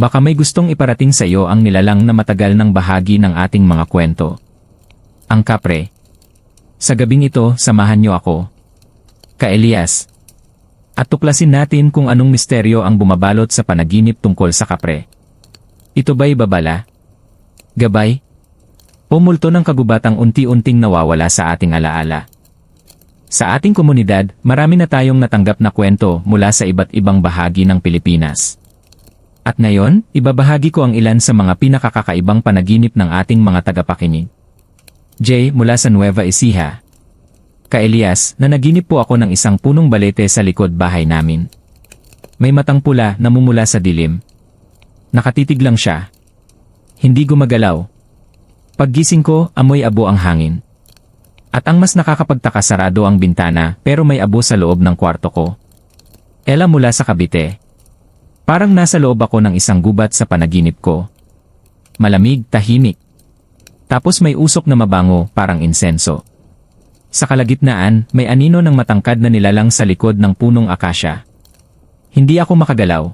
Baka may gustong iparating sa iyo ang nilalang na matagal ng bahagi ng ating mga kwento. Ang kapre. Sa gabing ito, samahan niyo ako. Ka Elias. At tuklasin natin kung anong misteryo ang bumabalot sa panaginip tungkol sa kapre. Ito ba'y babala? Gabay? O multo ng kagubatang unti-unting nawawala sa ating alaala? Sa ating komunidad, marami na tayong natanggap na kwento mula sa iba't ibang bahagi ng Pilipinas. At ngayon, ibabahagi ko ang ilan sa mga pinakakakaibang panaginip ng ating mga tagapakinig. Jay mula sa Nueva Ecija. Ka Elias, na naginip po ako ng isang punong balete sa likod bahay namin. May matang pula na mumula sa dilim. Nakatitig lang siya. Hindi gumagalaw. Paggising ko, amoy abo ang hangin. At ang mas nakakapagtaka sarado ang bintana pero may abo sa loob ng kwarto ko. Ela mula sa kabite. Parang nasa loob ako ng isang gubat sa panaginip ko. Malamig, tahimik. Tapos may usok na mabango, parang insenso. Sa kalagitnaan, may anino ng matangkad na nilalang sa likod ng punong akasya. Hindi ako makagalaw.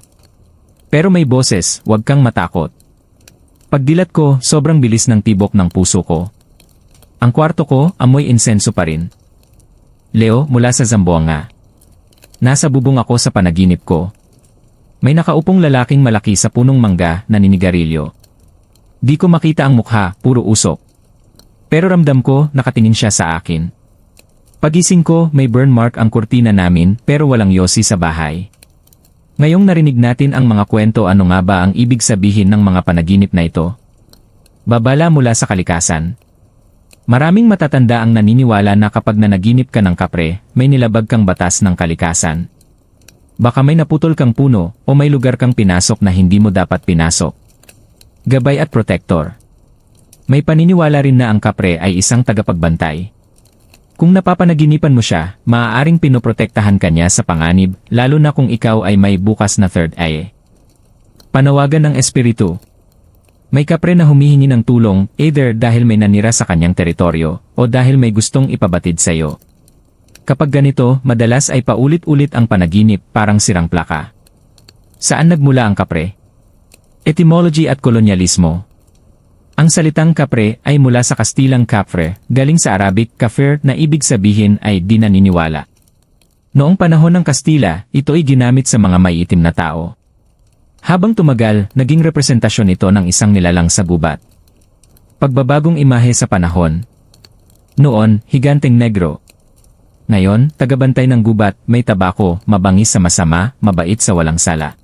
Pero may boses, huwag kang matakot. Pagdilat ko, sobrang bilis ng tibok ng puso ko. Ang kwarto ko, amoy insenso pa rin. Leo, mula sa Zamboanga. Nasa bubong ako sa panaginip ko. May nakaupong lalaking malaki sa punong mangga na ninigarilyo. Di ko makita ang mukha, puro usok. Pero ramdam ko, nakatingin siya sa akin. Pagising ko, may burn mark ang kurtina namin pero walang yosi sa bahay. Ngayong narinig natin ang mga kwento ano nga ba ang ibig sabihin ng mga panaginip na ito? Babala mula sa kalikasan. Maraming matatanda ang naniniwala na kapag nanaginip ka ng kapre, may nilabag kang batas ng kalikasan. Baka may naputol kang puno o may lugar kang pinasok na hindi mo dapat pinasok. Gabay at protector. May paniniwala rin na ang kapre ay isang tagapagbantay. Kung napapanaginipan mo siya, maaaring pinoprotektahan ka niya sa panganib, lalo na kung ikaw ay may bukas na third eye. Panawagan ng espiritu. May kapre na humihingi ng tulong, either dahil may nanira sa kanyang teritoryo, o dahil may gustong ipabatid sa iyo. Kapag ganito, madalas ay paulit-ulit ang panaginip parang sirang plaka. Saan nagmula ang kapre? Etymology at kolonyalismo. Ang salitang kapre ay mula sa Kastilang kapre, galing sa Arabic kafir na ibig sabihin ay di naniniwala. Noong panahon ng Kastila, ito ay ginamit sa mga may itim na tao. Habang tumagal, naging representasyon ito ng isang nilalang sa gubat. Pagbabagong imahe sa panahon. Noon, higanteng negro. Ngayon, tagabantay ng gubat, may tabako, mabangis sa masama, mabait sa walang sala.